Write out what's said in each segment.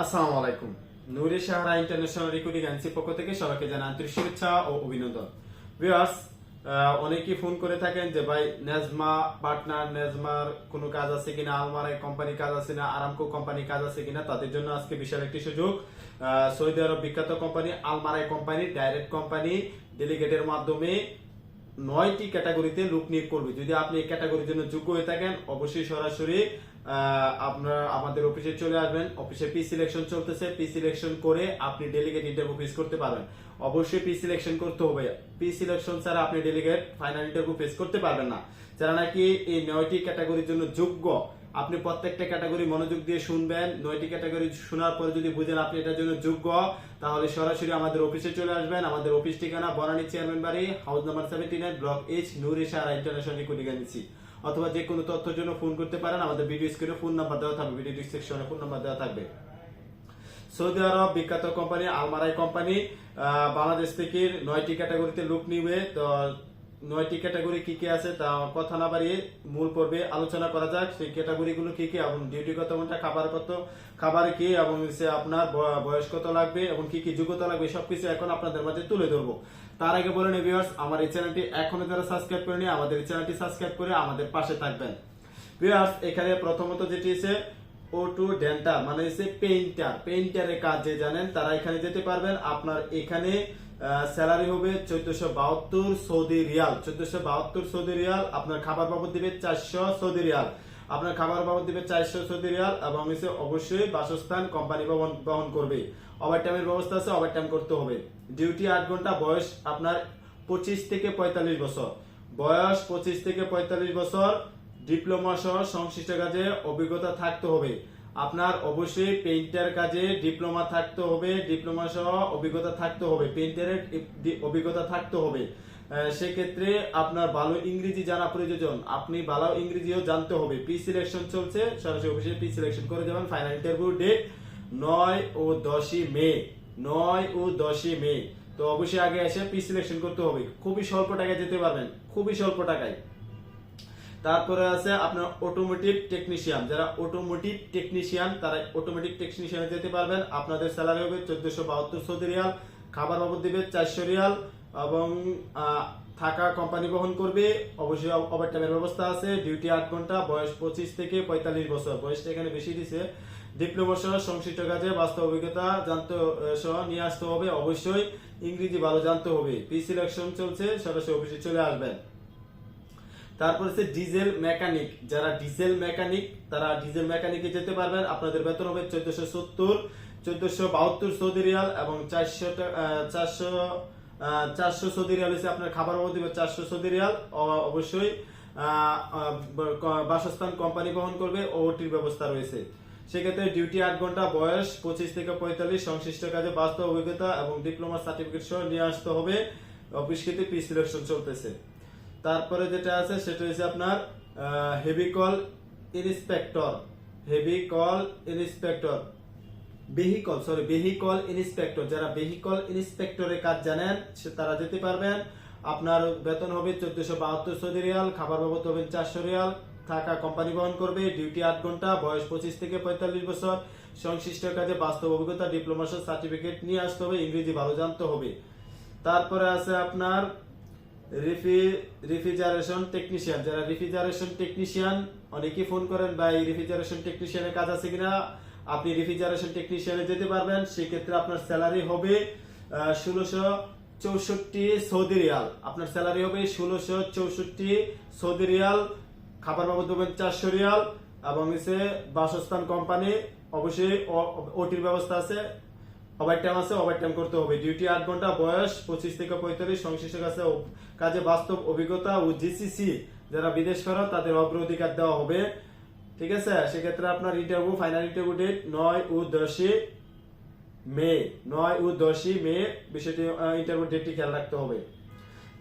আসসালামু আলাইকুম। নুরে Sahara international recruiting এজেন্সির পক্ষ থেকে সবাইকে জানাই আন্তরিক শুভেচ্ছা ও অভিনন্দন। ভিউয়ার্স অনেকেই ফোন করে থাকেন যে, ভাই, নেজমা পার্টনার, নেজমার কোনো কাজ আছে কিনা? আলমারাই কোম্পানি কাজ আছে না? আরামকো কোম্পানি কাজ আছে কিনা? তাদের জন্য আজকে বিশাল একটি সুযোগ। সৌদি আরব বিখ্যাত company Almarai company, direct company, ডেলিগেটের মাধ্যমে নয়টি ক্যাটাগরিতে লোক নিয়োগ করবে। যদি আপনি এই ক্যাটাগরির জন্য যোগ্য হয়ে থাকেন, অবশ্যই সরাসরি আপনার আমাদের অফিসে চলে আসবেন। অফিসে পি সিলেকশন চলতেছে। পি সিলেকশন করে আপনি ডেলিগেট ইন্টারভিউ ফেস করতে পারবেন। অবশ্যই পি সিলেকশন করতে হবে। পি সিলেকশন ছাড়া আপনি ডেলিগেট ফাইনাল ইন্টারভিউ ফেস করতে পারবেন না। যারা নাকি এই নয়টি ক্যাটাগরির জন্য যোগ্য, আপনি প্রত্যেকটা ক্যাটাগরি মনোযোগ দিয়ে শুনবেন। নয়টি ক্যাটাগরি শোনার পরে যদি বুঝেন আপনি এটার জন্য যোগ্য, তাহলে সরাসরি আমাদের অফিসে চলে আসবেন। আমাদের অফিস ঠিকানা বনানী চেয়ারম্যান বাড়ি house number seventy nine block H Nuri Sara international agency অথবা যে কোনো তথ্যের জন্য ফোন করতে পারেন, আমাদের ভিডিও স্ক্রিনে ফোন নাম্বার দেওয়া থাকবে ভিডিও ডিসক্রিপশনে ফোন নাম্বার দেওয়া থাকবে। সৌদি আরব বিখ্যাত কোম্পানি আলমারাই কোম্পানি বাংলাদেশ থেকে নয়টি ক্যাটাগরিতে লুক নিবে। তো নয়টি ক্যাটাগরি কি কি আছে তা কথা না বাড়িয়ে মূল পর্বে আলোচনা করা যাক। সেই ক্যাটাগরি গুলো কি কি এবং ডিউটি কত ঘণ্টা, খাবার কত, খাবার কি এবং হচ্ছে আপনার বয়স কত লাগবে এবং কি কি যোগ্যতা লাগবে সবকিছু এখন আপনাদের মাঝে তুলে ধরবো। তার আগে বলেন ভিউয়ার্স আমার এই চ্যানেলটি এখনও যারা সাবস্ক্রাইব করেনি, আমাদের এই চ্যানেলটি সাবস্ক্রাইব করে আমাদের পাশে থাকবেন। ভিউয়ার্স এখানে প্রথমত যেটি ও টু ডেন্টাল মানে হচ্ছে পেইন্টার পেইন্টারের কাজ যে জানেন, তারা এখানে যেতে পারবেন। আপনার এখানে স্যালারি হবে চোদ্দশো বাহাত্তর সৌদি রিয়াল। চোদ্দশো বাহাত্তর সৌদি রিয়াল, আপনার খাবার বাবদ দিবে চারশো সৌদি রিয়াল। আপনার খাবার বাবদ দিবে চারশো সৌদি রিয়াল এবং এসে অবশ্যই বাসস্থান কোম্পানি বহন বহন করবে। ওভার টাইমের ব্যবস্থা আছে ওভার টাইম করতে হবে। ডিউটি আট ঘণ্টা, বয়স আপনার পঁচিশ থেকে পঁয়তাল্লিশ বছর। বয়স পঁচিশ থেকে পঁয়তাল্লিশ বছর ডিপ্লোমা সহ সংশ্লিষ্ট কাজে অভিজ্ঞতা থাকতে হবে। আপনার অবশ্যই পেইন্টার কাজে ডিপ্লোমা থাকতে হবে ডিপ্লোমা সহ অভিজ্ঞতা থাকতে হবে পেইন্টারের অভিজ্ঞতা থাকতে হবে। সেক্ষেত্রে আপনার ভালো ইংরেজি জানা প্রয়োজন, আপনি ভালো ইংরেজিও জানতে হবে। পি সিলেকশন চলছে, সরাসরি অফিসে পি সিলেকশন করে যাবেন ফাইনাল ইন্টারভিউ ডেট নয় ও দশই মে, নয় ও দশই মে। তো অবশ্যই আগে এসে পি সিলেকশন করতে হবে। খুবই স্বল্প টাকায় যেতে পারবেন, খুবই স্বল্প টাকায়। তারপরে আছে আপনার অটোমোটিভ টেকনিশিয়ান যারা অটোমোটিভ টেকনিশিয়ান তারা অটোমেটিক টেকনিশিয়ানে যেতে পারবেন। আপনাদের স্যালারি হবে চোদ্দশো বাহাত্তর সৌদি রিয়াল। খাবার বাবদ দিবে চারশো রিয়াল এবং থাকা কোম্পানি বহন করবে। অবশ্যই ওভার টাইমের ব্যবস্থা আছে। ডিউটি আট ঘণ্টা, বয়স পঁচিশ থেকে পঁয়তাল্লিশ বছর। বয়সটা এখানে বেশি দিছে। ডিপ্লোমা সহ সংশ্লিষ্ট কাজে বাস্তব অভিজ্ঞতা জানতে সহ নিয়ে আসতে হবে। অবশ্যই ইংরেজি ভালো জানতে হবে। পি সিলেকশন চলছে, সরাসরি অফিসে চলে আসবেন। তারপর হচ্ছে ডিজেল মেকানিক যারা ডিজেল মেকানিক তারা ডিজেল মেকানিকে যেতে পারবেন। আপনাদের বেতন হবে চোদ্দশো সত্তর, চোদ্দশো বাহাত্তর সৌদি রিয়াল এবং চারশো চারশো চারশো সৌদি রিয়াল হচ্ছে আপনার খাবার বাবদ দিবে চারশো সৌদি রিয়াল। অবশ্যই বাসস্থান কোম্পানি বহন করবে ওটির ব্যবস্থা রয়েছে। সেক্ষেত্রে ডিউটি আট ঘণ্টা বয়স, পঁচিশ থেকে পঁয়তাল্লিশ, সংশ্লিষ্ট কাজে বাস্তব অভিজ্ঞতা এবং ডিপ্লোমা সার্টিফিকেট সহ নিয়ে আসতে হবে। অফিস অফিসকে পি সিলেকশন চলতেছে। তারপরে যেটা আছে, সেটা হচ্ছে আপনার vehicle inspector vehicle inspector vehicle sorry vehicle inspector যারা ভেহিকল ইন্সপেক্টরের কাজ জানেন, সে তারা যেতে পারবেন। আপনার বেতন হবে চোদ্দশো বাহাত্তর সৌদি রিয়াল, খাবার বাবদ হবে চারশো রিয়াল, থাকা কোম্পানি বহন করবে ডিউটি আট ঘণ্টা, বয়স পঁচিশ থেকে পঁয়তাল্লিশ বছর, সংশ্লিষ্ট কাজে বাস্তব অভিজ্ঞতা ডিপ্লোমা সার্টিফিকেট নিয়ে আসতে হবে, ইংরেজি ভালো জানতে হবে। তারপরে আছে আপনার রেফ্রিজারেশন টেকনিশিয়ান। যারা রেফ্রিজারেশন টেকনিশিয়ান, অনেকেই ফোন করেন, ভাই, রেফ্রিজারেশন টেকনিশিয়ানের কাজ আছে কিনা? আপনি রেফ্রিজারেশন টেকনিশিয়ানে যেতে পারবেন, সেক্ষেত্রে আপনার স্যালারি হবে ষোলোশো চৌষট্টি সৌদি রিয়াল। আপনার স্যালারি হবে ষোলোশো চৌষট্টি সৌদি রিয়াল, খাবার বাবদ দেবেন চারশো রিয়াল, এবং হচ্ছে বাসস্থান কোম্পানি, অবশ্যই ওটির ব্যবস্থা আছে। ওভার টাইম আছে ওভার টাইম করতে হবে। ডিউটি আট ঘণ্টা বয়স, পঁচিশ থেকে পঁয়তাল্লিশ, সংশ্লিষ্ট কাছে কাজে বাস্তব অভিজ্ঞতা ও জিসিসি যারা বিদেশ করেন তাদের অগ্রাধিকার দেওয়া হবে। ঠিক আছে? সেক্ষেত্রে আপনার ইন্টারভিউ ফাইনাল ইন্টারভিউ ডেট নয় ও দশই মে। নয় ও দশই মে বিষয়টি ইন্টারভিউ ডেটটি খেয়াল রাখতে হবে।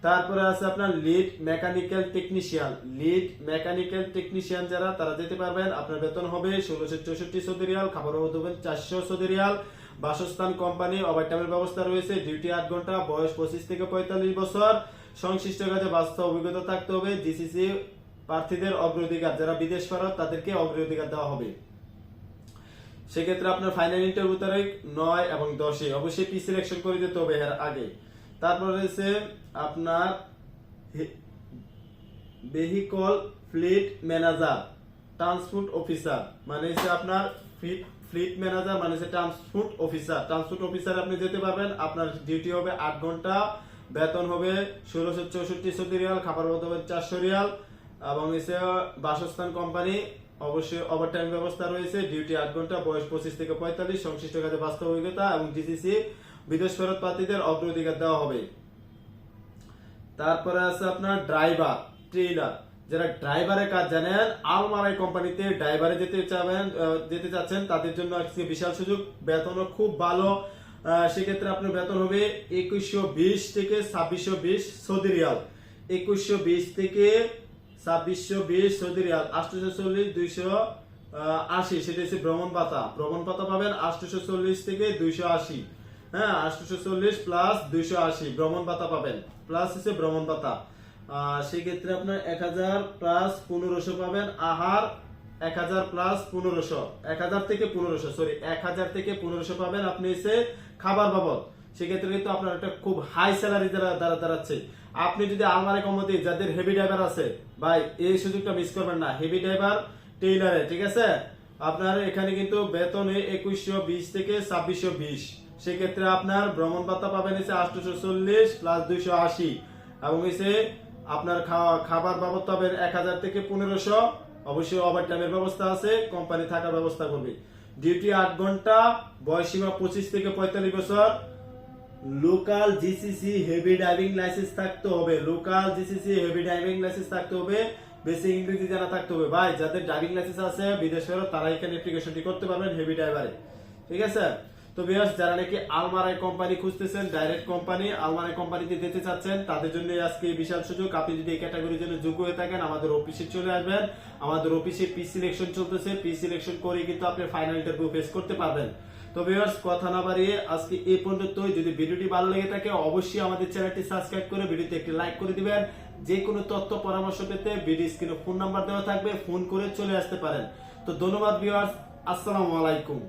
তারপরে আছে আপনার lead mechanical technician lead mechanical technician যারা, তারা যেতে পারবেন, আপনার বেতন হবে ষোলোশো চৌষট্টি সৌদি রিয়াল, খাবার দেবেন চারশো সৌদি রিয়াল। বাসস্থান কোম্পানি ওভারটাইমের ব্যবস্থা রয়েছে ডিউটি আট ঘণ্টা, বয়স পঁচিশ থেকে পঁয়তাল্লিশ বছর। সংশ্লিষ্ট কাজে বাস্তব অভিজ্ঞতা থাকতে হবে জিসিসি প্রার্থীদের অগ্রাধিকার, যারা বিদেশ ফেরত, তাদেরকে অগ্রাধিকার দেওয়া হবে। সেক্ষেত্রে আপনার ফাইনাল ইন্টারভিউ তারিখ নয় এবং দশে। অবশ্যই পি সিলেকশন করে দিতে হবে এর আগে। তারপর রয়েছে আপনার vehicle fleet manager transport officer মানে হচ্ছে আপনার ফ্লিট ম্যানেজার মানে হচ্ছে ট্রান্সপোর্ট অফিসার ট্রান্সপোর্ট অফিসার আপনি যেতে পারবেন, আপনার ডিউটি হবে আট ঘণ্টা, বেতন হবে ষোলোশো চৌষট্টি সৌদি রিয়াল, খাবার মতো হবে চারশো রিয়াল, এবং এসে বাসস্থান কোম্পানি অবশ্যই ওভারটাইম ব্যবস্থা রয়েছে ডিউটি আট ঘণ্টা, বয়স পঁচিশ থেকে পঁয়তাল্লিশ, সংশ্লিষ্ট কাজে বাস্তব অভিজ্ঞতা এবং ডিসিসি বিদেশ ফেরত প্রার্থীদের অগ্রাধিকার দেওয়া হবে। তারপরে আছে আপনার ড্রাইভার ট্রেলার যারা ড্রাইভারের কাজ জানেন আলমারাই কোম্পানিতে ড্রাইভারে যেতে চাবেন যেতে চাচ্ছেন, তাদের জন্য আজকে বিশাল সুযোগ। বেতনও খুব ভালো। সেক্ষেত্রে আপনার বেতন হবে একুশশো বিশ থেকে ছাব্বিশশো বিশ সৌদি রিয়াল। একুশশো বিশ থেকে ছাব্বিশশো বিশ সৌদি রিয়াল। আটশোশো চল্লিশ, দুইশো আশি। সেটা হচ্ছে ভ্রমণ পাতা ভ্রমণ পাতা পাবেন আটশোশো চল্লিশ থেকে দুইশো আশি। হ্যাঁ আটশোশো চল্লিশ প্লাস দুইশো আশি। ভ্রমণ পাতা পাবেন। প্লাস হচ্ছে ভ্রমণ পাতা। সেক্ষেত্রে আপনার এক হাজার প্লাস পনেরোশো পাবেন। আহার এক হাজার প্লাস পনেরোশো। এক হাজার থেকে পনেরোশো সরি এক হাজার থেকে পনেরোশো পাবেন আপনি এসে খাবার বাবদ। সেক্ষেত্রে কিন্তু আপনার একটা খুব হাই স্যালারি দ্বারা দাঁড়াচ্ছে। আপনি যদি আলমারি কমতি যাদের হেভি ড্রাইভার আছে, ভাই, এই সুযোগটা মিস করবেন না। হেভি ড্রাইভার টেইলারে ঠিক আছে? আপনার এখানে কিন্তু বেতনে একুশশো বিশ থেকে ছাব্বিশশো বিশ। সেক্ষেত্রে আপনার ভ্রমণ ভাতা পাবেন এসে আটশোশো চল্লিশ প্লাস দুইশো আশি। এবং এসে আপনার খাওয়া- খাবার বাবদ পাবেন এক হাজার থেকে পনেরোশো। অবশ্যই ওভার টাইমের ব্যবস্থা আছে কোম্পানি থাকার ব্যবস্থা করবে। ডিউটি আট ঘণ্টা বয়সীমা পঁচিশ থেকে পঁয়তাল্লিশ বছর। Local GCC heavy driving license থাকতে হবে। Local GCC heavy driving license থাকতে হবে। বেশি ইংরেজি জানা থাকতে হবে। ভাই, যাদের ড্রাইভিং লাইসেন্স আছে বিদেশেরও তারা এখানে অ্যাপ্লিকেশনটি করতে পারবেন হেভি ড্রাইভারে ঠিক আছে? তো বিয়াস যারা নাকি আলমারাই কোম্পানি খুঁজতেছেন ডাইরেক্ট কোম্পানি আলমারাই কোম্পানিতে যেতে চাচ্ছেন, তাদের জন্য আজকে বিশাল সুযোগ। আপনি যদি এই ক্যাটাগরির জন্য যোগ্য হয়ে থাকেন, আমাদের অফিসে চলে আসবেন। আমাদের অফিসে পি সিলেকশন চলতেছে। পি সিলেকশন করে কিন্তু আপনি ফাইনাল ইন্টারভিউ ফেস করতে পারবেন। তো ভিউয়ার্স কথা না বাড়িয়ে আজকে এই পর্যন্তই। যদি ভিডিওটি ভালো লেগে থাকে, অবশ্যই আমাদের চ্যানেলটি সাবস্ক্রাইব করে ভিডিওতে একটি লাইক করে দিবেন। যে কোনো তথ্য, পরামর্শ পেতে ভিডিও স্ক্রিনে ফোন নাম্বার দেওয়া থাকবে। ফোন করে চলে আসতে পারেন। তো ধন্যবাদ ভিউয়ার্স আসসালামু আলাইকুম।